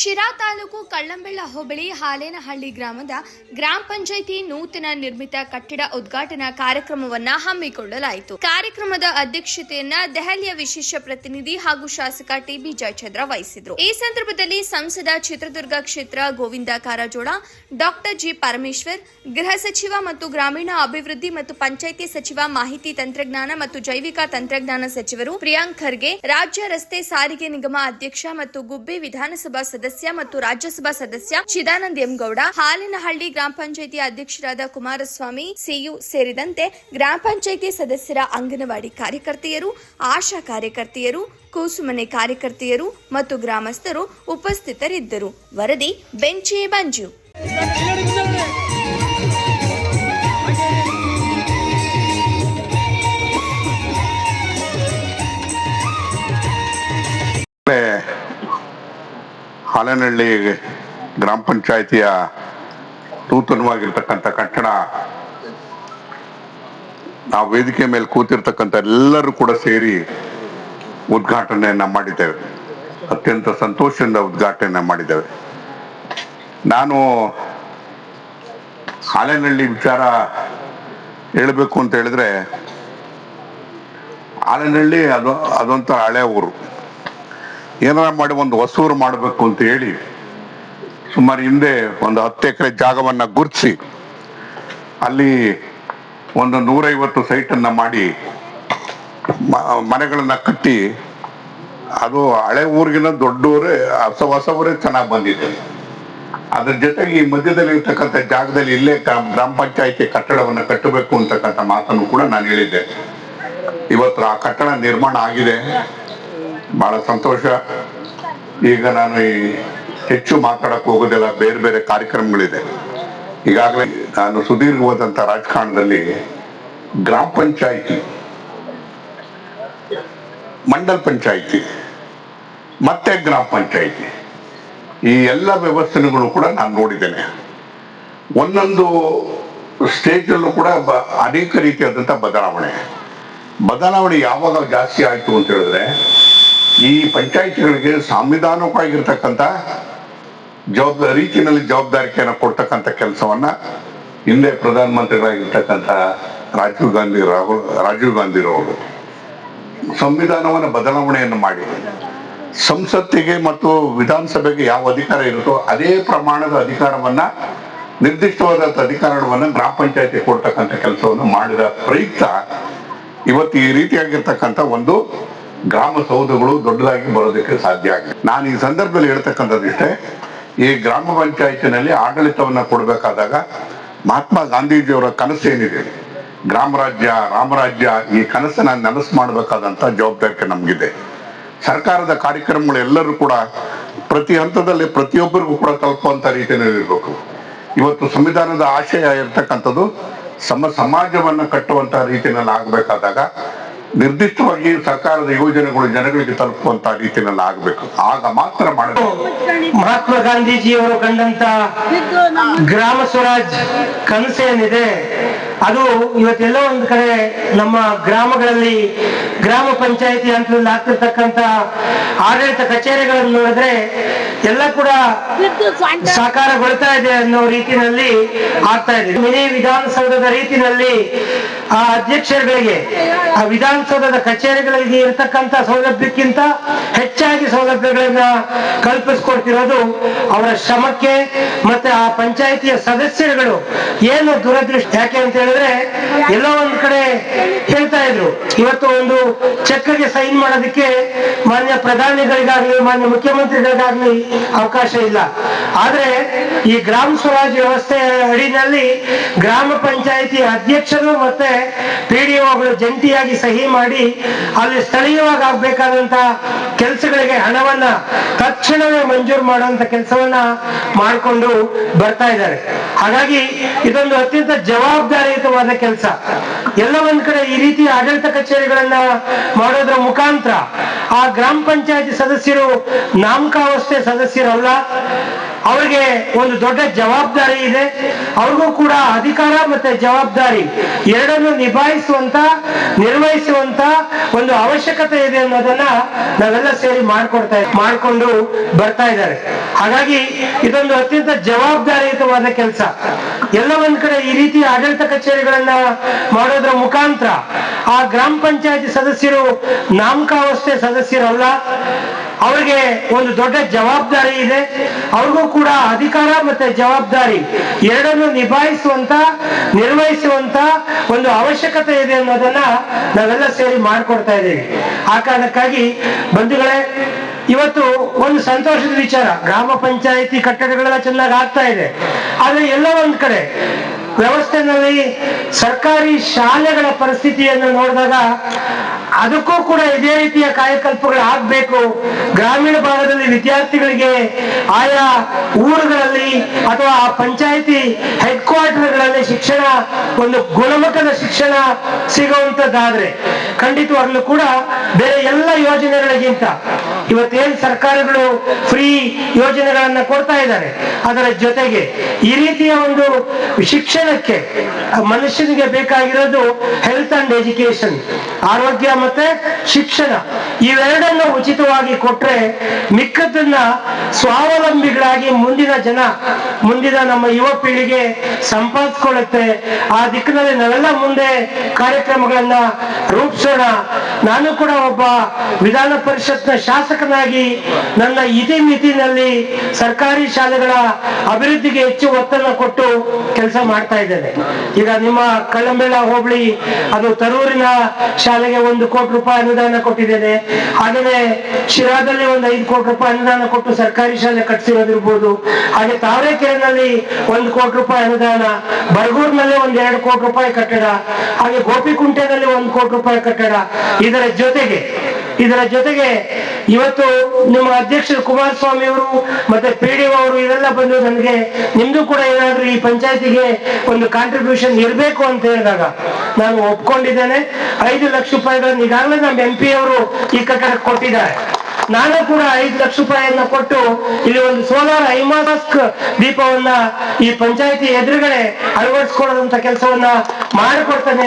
ಶಿರಾ ತಾಲೂಕು ಕಳ್ಳಂಬೆಳ್ಳ ಹೋಬಳಿ ಹಾಲೇನಹಳ್ಳಿ ಗ್ರಾಮದ ಗ್ರಾಮ ಪಂಚಾಯಿತಿ ನೂತನ ನಿರ್ಮಿತ ಕಟ್ಟಡ ಉದ್ಘಾಟನಾ ಕಾರ್ಯಕ್ರಮವನ್ನ ಹಮ್ಮಿಕೊಳ್ಳಲಾಯಿತು. ಕಾರ್ಯಕ್ರಮದ ಅಧ್ಯಕ್ಷತೆಯನ್ನ ದೆಹಲಿಯ ವಿಶೇಷ ಪ್ರತಿನಿಧಿ ಹಾಗೂ ಶಾಸಕ ಟಿಬಿ ಜಯಚಂದ್ರ ವಹಿಸಿದ್ರು. ಈ ಸಂದರ್ಭದಲ್ಲಿ ಸಂಸದ ಚಿತ್ರದುರ್ಗ ಕ್ಷೇತ್ರ ಗೋವಿಂದ ಕಾರಜೋಳ, ಡಾಕ್ಟರ್ ಜಿ ಪರಮೇಶ್ವರ್, ಗೃಹ ಸಚಿವ ಮತ್ತು ಗ್ರಾಮೀಣ ಅಭಿವೃದ್ಧಿ ಮತ್ತು ಪಂಚಾಯಿತಿ ಸಚಿವ ಮಾಹಿತಿ ತಂತ್ರಜ್ಞಾನ ಮತ್ತು ಜೈವಿಕ ತಂತ್ರಜ್ಞಾನ ಸಚಿವರು ಪ್ರಿಯಾಂಕ್ ಖರ್ಗೆ, ರಾಜ್ಯ ರಸ್ತೆ ಸಾರಿಗೆ ನಿಗಮ ಅಧ್ಯಕ್ಷ ಮತ್ತು ಗುಬ್ಬಿ ವಿಧಾನಸಭಾ ಸದಸ್ಯ ಮತ್ತು ರಾಜ್ಯಸಭಾ ಸದಸ್ಯ ಚಿದಾನಂದ ಎಂಗೌಡ ಹಾಲಿನಹಳ್ಳಿ ಗ್ರಾಮ ಪಂಚಾಯಿತಿ ಅಧ್ಯಕ್ಷರಾದ ಕುಮಾರಸ್ವಾಮಿ ಸಿಯು ಸೇರಿದಂತೆ ಗ್ರಾಮ ಪಂಚಾಯಿತಿ ಸದಸ್ಯರ ಅಂಗನವಾಡಿ ಕಾರ್ಯಕರ್ತೆಯರು, ಆಶಾ ಕಾರ್ಯಕರ್ತೆಯರು, ಕೂಸುಮನೆ ಕಾರ್ಯಕರ್ತೆಯರು ಮತ್ತು ಗ್ರಾಮಸ್ಥರು ಉಪಸ್ಥಿತರಿದ್ದರು. ವರದಿ, ಬೆಂಚಿ ಬಂಜು ಹಾಲನಹಳ್ಳಿ ಗ್ರಾಮ ಪಂಚಾಯಿತಿಯ ನೂತನವಾಗಿರ್ತಕ್ಕಂಥ ಕಟ್ಟಡ. ನಾವು ವೇದಿಕೆ ಮೇಲೆ ಕೂತಿರ್ತಕ್ಕಂಥ ಎಲ್ಲರೂ ಕೂಡ ಸೇರಿ ಉದ್ಘಾಟನೆಯನ್ನ ಮಾಡಿದ್ದೇವೆ. ಅತ್ಯಂತ ಸಂತೋಷದಿಂದ ಉದ್ಘಾಟನೆ ಮಾಡಿದ್ದೇವೆ. ನಾನು ಹಾಲೇನಹಳ್ಳಿ ವಿಚಾರ ಹೇಳಬೇಕು ಅಂತ ಹೇಳಿದ್ರೆ, ಹಾಲೇನಹಳ್ಳಿ ಅದು ಅದೊಂಥರ ಹಳೆ ಊರು. ಏನಾರ ಮಾಡಿ ಒಂದು ಹೊಸೂರು ಮಾಡಬೇಕು ಅಂತ ಹೇಳಿ ಸುಮಾರು ಹಿಂದೆ ಒಂದು ಹತ್ತು ಎಕರೆ ಜಾಗವನ್ನ ಗುರುತಿಸಿ ಅಲ್ಲಿ ಒಂದು ನೂರೈವತ್ತು ಸೈಟನ್ನು ಮಾಡಿ ಮನೆಗಳನ್ನ ಕಟ್ಟಿ, ಅದು ಹಳೆ ಊರಿಗಿನ ದೊಡ್ಡ ಊರೇ ಹೊಸ ಹೊಸ ಊರೇ ಚೆನ್ನಾಗಿ ಬಂದಿದೆ. ಅದ್ರ ಜೊತೆಗೆ ಈ ಮಧ್ಯದಲ್ಲಿ ಇರ್ತಕ್ಕಂಥ ಜಾಗದಲ್ಲಿ ಇಲ್ಲೇ ಗ್ರಾಮ ಪಂಚಾಯತಿ ಕಟ್ಟಡವನ್ನು ಕಟ್ಟಬೇಕು ಅಂತಕ್ಕಂಥ ಮಾತನ್ನು ಕೂಡ ನಾನು ಹೇಳಿದ್ದೆ. ಇವತ್ತು ಆ ಕಟ್ಟಡ ನಿರ್ಮಾಣ ಆಗಿದೆ. ಬಹಳ ಸಂತೋಷ. ಈಗ ನಾನು ಈ ಹೆಚ್ಚು ಮಾತಾಡಕ್ಕೆ ಹೋಗೋದಿಲ್ಲ ಬೇರೆ ಬೇರೆ ಕಾರ್ಯಕ್ರಮಗಳಿದೆ. ಈಗಾಗಲೇ ನಾನು ಸುದೀರ್ಘವಾದಂತ ರಾಜಕಾರಣದಲ್ಲಿ ಗ್ರಾಮ ಪಂಚಾಯಿತಿ, ಮಂಡಲ್ ಪಂಚಾಯಿತಿ, ಮತ್ತೆ ಗ್ರಾಮ ಪಂಚಾಯಿತಿ, ಈ ಎಲ್ಲ ವ್ಯವಸ್ಥೆಗಳು ಕೂಡ ನಾನು ನೋಡಿದ್ದೇನೆ. ಒಂದೊಂದು ಸ್ಟೇಜಲ್ಲೂ ಕೂಡ ಬ- ಅನೇಕ ರೀತಿಯಾದಂಥ ಬದಲಾವಣೆ. ಬದಲಾವಣೆ ಯಾವಾಗ ಜಾಸ್ತಿ ಆಯಿತು ಅಂತ ಹೇಳಿದ್ರೆ ಈ ಪಂಚಾಯಿತಿಗಳಿಗೆ ಸಾಂವಿಧಾನಿಕವಾಗಿರ್ತಕ್ಕಂಥ ಜವಾಬ್ದಾರಿ ರೀತಿಯಲ್ಲಿ ಜವಾಬ್ದಾರಿಕೆಯನ್ನು ಕೊಡ್ತಕ್ಕಂಥ ಕೆಲಸವನ್ನ ಹಿಂದೆ ಪ್ರಧಾನಮಂತ್ರಿಗಳಾಗಿರ್ತಕ್ಕಂಥ ರಾಜೀವ್ ಗಾಂಧಿ ರಾಹುಲ್, ರಾಜೀವ್ ಗಾಂಧಿರವರು ಸಂವಿಧಾನವನ್ನು ಬದಲಾವಣೆಯನ್ನು ಮಾಡಿ ಸಂಸತ್ತಿಗೆ ಮತ್ತು ವಿಧಾನಸಭೆಗೆ ಯಾವ ಅಧಿಕಾರ ಇರುತ್ತೋ ಅದೇ ಪ್ರಮಾಣದ ಅಧಿಕಾರವನ್ನ, ನಿರ್ದಿಷ್ಟವಾದಂಥ ಅಧಿಕಾರವನ್ನು ಗ್ರಾಮ ಪಂಚಾಯತಿ ಕೊಡ್ತಕ್ಕಂಥ ಕೆಲಸವನ್ನು ಮಾಡಿದ ಪ್ರಯುಕ್ತ ಇವತ್ತು ಈ ರೀತಿಯಾಗಿರ್ತಕ್ಕಂಥ ಒಂದು ಗ್ರಾಮ ಸೌಧಗಳು ದೊಡ್ಡದಾಗಿ ಬರೋದಕ್ಕೆ ಸಾಧ್ಯ ಆಗಿದೆ. ನಾನು ಈ ಸಂದರ್ಭದಲ್ಲಿ ಹೇಳ್ತಕ್ಕಂಥದ್ದಿಷ್ಟೇ ಈ ಗ್ರಾಮ ಪಂಚಾಯತಿನಲ್ಲಿ ಆಡಳಿತವನ್ನ ಕೊಡಬೇಕಾದಾಗ ಮಹಾತ್ಮ ಗಾಂಧೀಜಿಯವರ ಕನಸು ಏನಿದೆ? ಗ್ರಾಮ ರಾಜ್ಯ ರಾಮರಾಜ್ಯ, ಈ ಕನಸನ್ನ ನನಸು ಮಾಡಬೇಕಾದಂತ ಜವಾಬ್ದಾರಿ ನಮಗಿದೆ. ಸರ್ಕಾರದ ಕಾರ್ಯಕ್ರಮಗಳು ಎಲ್ಲರೂ ಕೂಡ ಪ್ರತಿ ಹಂತದಲ್ಲಿ ಪ್ರತಿಯೊಬ್ಬರಿಗೂ ಕೂಡ ತಲುಪುವಂತ ರೀತಿಯಲ್ಲಿ ಇರಬೇಕು. ಇವತ್ತು ಸಂವಿಧಾನದ ಆಶಯ ಇರ್ತಕ್ಕಂಥದ್ದು ಸಮ ಸಮಾಜವನ್ನ ಕಟ್ಟುವಂತ ರೀತಿಯಲ್ಲಿ ಆಗ್ಬೇಕಾದಾಗ ನಿರ್ದಿಷ್ಟವಾಗಿ ಸರ್ಕಾರದ ಯೋಜನೆಗಳು ಜನಗಳಿಗೆ ತಲುಪುವಂತ ರೀತಿಯಲ್ಲಿ ಆಗಬೇಕು. ಆಗ ಮಾತ್ರ ಮಾಡಬೇಕು. ಮಹಾತ್ಮ ಗಾಂಧೀಜಿಯವರು ಕಂಡಂತ ಗ್ರಾಮ ಸ್ವರಾಜ್ ಕನಸೇನಿದೆ. ಅದು ಇವತ್ತೆಲ್ಲ ಒಂದು ಕಡೆ ನಮ್ಮ ಗ್ರಾಮಗಳಲ್ಲಿ ಗ್ರಾಮ ಪಂಚಾಯತಿ ಹಂತದಲ್ಲಿ ಆಗ್ತಿರ್ತಕ್ಕಂತ ಆಡಳಿತ ಕಚೇರಿಗಳನ್ನು ನೋಡಿದ್ರೆ ಎಲ್ಲ ಕೂಡ ಸಾಕಾರಗೊಳ್ತಾ ಇದೆ ಅನ್ನೋ ರೀತಿಯಲ್ಲಿ ಆಗ್ತಾ ಇದೆ. ಮಿನಿ ವಿಧಾನಸೌಧದ ರೀತಿಯಲ್ಲಿ ಆ ಅಧ್ಯಕ್ಷರುಗಳಿಗೆ ಆ ವಿಧಾನಸೌಧದ ಕಚೇರಿಗಳಿಗೆ ಇರತಕ್ಕಂತ ಸೌಲಭ್ಯಕ್ಕಿಂತ ಹೆಚ್ಚಾಗಿ ಸೌಲಭ್ಯಗಳನ್ನ ಕಲ್ಪಿಸ್ಕೊಡ್ತಿರೋದು ಅವರ ಶ್ರಮಕ್ಕೆ ಮತ್ತೆ ಆ ಪಂಚಾಯಿತಿಯ ಸದಸ್ಯರುಗಳು ಏನು ದುರದೃಷ್ಟ ಯಾಕೆ ಅಂತ ಹೇಳಿದ್ರೆ ಎಲ್ಲೋ ಒಂದ್ ಕಡೆ ಹೇಳ್ತಾ ಇದ್ರು. ಇವತ್ತು ಒಂದು ಚೆಕ್ಗೆ ಸೈನ್ ಮಾಡೋದಕ್ಕೆ ಮಾನ್ಯ ಪ್ರಧಾನಿಗಳಿಗಾಗ್ಲಿ, ಮಾನ್ಯ ಮುಖ್ಯಮಂತ್ರಿಗಳಿಗಾಗ್ಲಿ ಅವಕಾಶ ಇಲ್ಲ. ಆದ್ರೆ ಈ ಗ್ರಾಮ ಸ್ವರಾಜ್ ವ್ಯವಸ್ಥೆ ಅಡಿನಲ್ಲಿ ಗ್ರಾಮ ಪಂಚಾಯತಿ ಅಧ್ಯಕ್ಷರು ಮತ್ತೆ ಪಿಡಿಒಗಳು ಜಂಟಿಯಾಗಿ ಸಹಿ ಮಾಡಿ ಅಲ್ಲಿ ಸ್ಥಳೀಯವಾಗಿ ಆಗ್ಬೇಕಾದಂತ ಕೆಲಸಗಳಿಗೆ ಹಣವನ್ನ ತಕ್ಷಣವೇ ಮಂಜೂರು ಮಾಡುವಂತ ಕೆಲಸವನ್ನ ಮಾಡಿಕೊಂಡು ಬರ್ತಾ ಇದ್ದಾರೆ. ಹಾಗಾಗಿ ಇದೊಂದು ಅತ್ಯಂತ ಜವಾಬ್ದಾರಿಯುತವಾದ ಕೆಲಸ. ಎಲ್ಲ ಒಂದ್ ಕಡೆ ಈ ರೀತಿ ಆಡಳಿತ ಕಚೇರಿಗಳನ್ನ ಮಾಡೋದ್ರ ಮುಖಾಂತರ ಆ ಗ್ರಾಮ ಪಂಚಾಯತಿ ಸದಸ್ಯರು ನಾಮಕಾವಸ್ಥೆ ಸದಸ್ಯರಲ್ಲ. ಅವರಿಗೆ ಒಂದು ದೊಡ್ಡ ಜವಾಬ್ದಾರಿ ಇದೆ. ಅವ್ರಿಗೂ ಕೂಡ ಅಧಿಕಾರ ಮತ್ತೆ ಜವಾಬ್ದಾರಿ. ಎರಡನ್ನು ನಿಭಾಯಿಸುವಂತ, ನಿರ್ವಹಿಸುವಂತ ಒಂದು ಅವಶ್ಯಕತೆ ಇದೆ ಅನ್ನೋದನ್ನ ನಾವೆಲ್ಲ ಸೇರಿ ಮಾಡ್ಕೊಡ್ತಾ ಮಾಡ್ಕೊಂಡು ಬರ್ತಾ ಇದ್ದಾರೆ. ಹಾಗಾಗಿ ಇದೊಂದು ಅತ್ಯಂತ ಜವಾಬ್ದಾರಿಯುತವಾದ ಕೆಲಸ. ಎಲ್ಲ ಒಂದ್ ಕಡೆ ಈ ರೀತಿ ಆಡಳಿತ ಕಚೇರಿಗಳನ್ನ ಮಾಡೋದ್ರ ಮುಖಾಂತರ ಆ ಗ್ರಾಮ ಪಂಚಾಯತಿ ಸದಸ್ಯರು ನಾಮಕಾವಸ್ಥೆ ಸದಸ್ಯರಲ್ಲ. ಅವರಿಗೆ ಒಂದು ದೊಡ್ಡ ಜವಾಬ್ದಾರಿ ಇದೆ. ಅವ್ರಿಗೂ ಕೂಡ ಅಧಿಕಾರ ಮತ್ತೆ ಜವಾಬ್ದಾರಿ. ಎರಡನ್ನು ನಿಭಾಯಿಸುವಂತ, ನಿರ್ವಹಿಸುವಂತ ಒಂದು ಅವಶ್ಯಕತೆ ಇದೆ ಅನ್ನೋದನ್ನ ನಾವೆಲ್ಲ ಸೇರಿ ಮಾಡ್ಕೊಡ್ತಾ ಇದ್ದೀವಿ. ಆ ಕಾರಣಕ್ಕಾಗಿ ಬಂಧುಗಳೇ, ಇವತ್ತು ಒಂದು ಸಂತೋಷದ ವಿಚಾರ. ಗ್ರಾಮ ಪಂಚಾಯಿತಿ ಕಟ್ಟಡಗಳೆಲ್ಲ ಚೆನ್ನಾಗಿ ಆಗ್ತಾ ಇದೆ. ಆದ್ರೆ ಎಲ್ಲ ಒಂದ್ ಕಡೆ ವ್ಯವಸ್ಥೆನಲ್ಲಿ ಸರ್ಕಾರಿ ಶಾಲೆಗಳ ಪರಿಸ್ಥಿತಿಯನ್ನು ನೋಡಿದಾಗ ಅದಕ್ಕೂ ಕೂಡ ಇದೇ ರೀತಿಯ ಕಾಯಕಲ್ಪಗಳು ಆಗ್ಬೇಕು. ಗ್ರಾಮೀಣ ಭಾಗದಲ್ಲಿ ವಿದ್ಯಾರ್ಥಿಗಳಿಗೆ ಆಯಾ ಊರುಗಳಲ್ಲಿ ಅಥವಾ ಆ ಪಂಚಾಯತಿ ಹೆಡ್ ಕ್ವಾರ್ಟರ್ಗಳಲ್ಲಿ ಶಿಕ್ಷಣ, ಒಂದು ಗುಣಮಟ್ಟದ ಶಿಕ್ಷಣ ಸಿಗುವಂತದ್ದಾದ್ರೆ ಖಂಡಿತವಾಗ್ಲೂ ಕೂಡ ಬೇರೆ ಎಲ್ಲ ಯೋಜನೆಗಳಿಗಿಂತ ಇವತ್ತೇನ್ ಸರ್ಕಾರಗಳು ಫ್ರೀ ಯೋಜನೆಗಳನ್ನ ಕೊಡ್ತಾ ಇದ್ದಾರೆ? ಅದರ ಜೊತೆಗೆ ಈ ರೀತಿಯ ಒಂದು ಶಿಕ್ಷಣಕ್ಕೆ ಮನುಷ್ಯನಿಗೆ ಬೇಕಾಗಿರೋದು ಹೆಲ್ತ್ ಅಂಡ್ ಎಜುಕೇಶನ್ ಆರೋಗ್ಯ ಮತ್ತೆ ಶಿಕ್ಷಣ. ಇವೆರಡನ್ನು ಉಚಿತವಾಗಿ ಕೊಟ್ರೆ ಮಿಕ್ಕದನ್ನ ಸ್ವಾವಲಂಬಿಗಳಾಗಿ ಮುಂದಿನ ಜನ, ಮುಂದಿನ ನಮ್ಮ ಯುವ ಪೀಳಿಗೆ ಸಂಪಾದಿಸ್ಕೊಳ್ಳುತ್ತೆ. ಆ ದಿಕ್ಕಿನಲ್ಲಿ ನಾವೆಲ್ಲ ಮುಂದೆ ಕಾರ್ಯಕ್ರಮಗಳನ್ನ ರೂಪಿಸೋಣ. ನಾನು ಕೂಡ ಒಬ್ಬ ವಿಧಾನ ಪರಿಷತ್ನ ಶಾಸಕನಾಗಿ ನನ್ನ ಇತಿಮಿತಿನಲ್ಲಿ ಸರ್ಕಾರಿ ಶಾಲೆಗಳ ಅಭಿವೃದ್ಧಿಗೆ ಹೆಚ್ಚು ಒತ್ತನ್ನ ಕೊಟ್ಟು ಕೆಲಸ ಮಾಡ್ತಾ ಇದ್ದೇನೆ. ಈಗ ನಿಮ್ಮ ಕಳ್ಳಂಬೆಳ ಹೋಬಳಿ, ಅದು ತರೂರಿನ ಶಾಲೆಗೆ ಒಂದು ಕೋಟಿ ರೂಪಾಯಿ ಅನುದಾನ ಕೊಟ್ಟಿದ್ದೇನೆ. ಹಾಗೆಯೇ ಶಿರಾದಲ್ಲಿ ಒಂದು ಐದು ಕೋಟಿ ರೂಪಾಯಿ ಅನುದಾನ ಕೊಟ್ಟು ಸರ್ಕಾರಿ ಶಾಲೆ ಕಟ್ಟಿಸಿರೋದಿರ್ಬೋದು. ಹಾಗೆ ತಾವರೆಕೆರೆನಲ್ಲಿ ಒಂದು ಕೋಟಿ ರೂಪಾಯಿ ಅನುದಾನ, ಬರಗೂರ್ನಲ್ಲಿ ಒಂದ್ ಎರಡು ಕೋಟಿ ರೂಪಾಯಿ ಕಟ್ಟಡ, ಹಾಗೆ ಗೋಪಿಕುಂಟೆನಲ್ಲಿ ಒಂದು ಕೋಟಿ ರೂಪಾಯಿ ಕಟ್ಟಡ. ಇದರ ಜೊತೆಗೆ ಇದರ ಜೊತೆಗೆ ಇವತ್ತು ನಿಮ್ಮ ಅಧ್ಯಕ್ಷರು ಕುಮಾರಸ್ವಾಮಿ ಅವರು ಮತ್ತೆ ಪಿ ಡಿ ಅವರು ಇವೆಲ್ಲ ಬಂದು ನನಗೆ ನಿಮ್ದು ಕೂಡ ಏನಾದ್ರೂ ಈ ಪಂಚಾಯತಿಗೆ ಒಂದು ಕಾಂಟ್ರಿಬ್ಯೂಷನ್ ಇರಬೇಕು ಅಂತ ಹೇಳಿದಾಗ ನಾನು ಒಪ್ಕೊಂಡಿದ್ದೇನೆ. ಐದು ಲಕ್ಷ ರೂಪಾಯಿಗಳನ್ನು ಈಗಾಗಲೇ ನಮ್ಮ ಎಂ ಪಿ ಅವರು ಈ ಕಟ್ಟಡ ಕೊಟ್ಟಿದ್ದಾರೆ. ನಾನು ಕೂಡ ಐದು ಲಕ್ಷ ರೂಪಾಯಿಯನ್ನ ಕೊಟ್ಟು ಇಲ್ಲಿ ಒಂದು ಸೋಲಾರ್ ಐಮಾಸ್ಕ್ ದೀಪವನ್ನ ಈ ಪಂಚಾಯತಿ ಎದುರುಗಡೆ ಅಳವಡಿಸ್ಕೊಳ್ಳೋದಂತ ಕೆಲಸವನ್ನ ಮಾಡಿಕೊಡ್ತೇನೆ.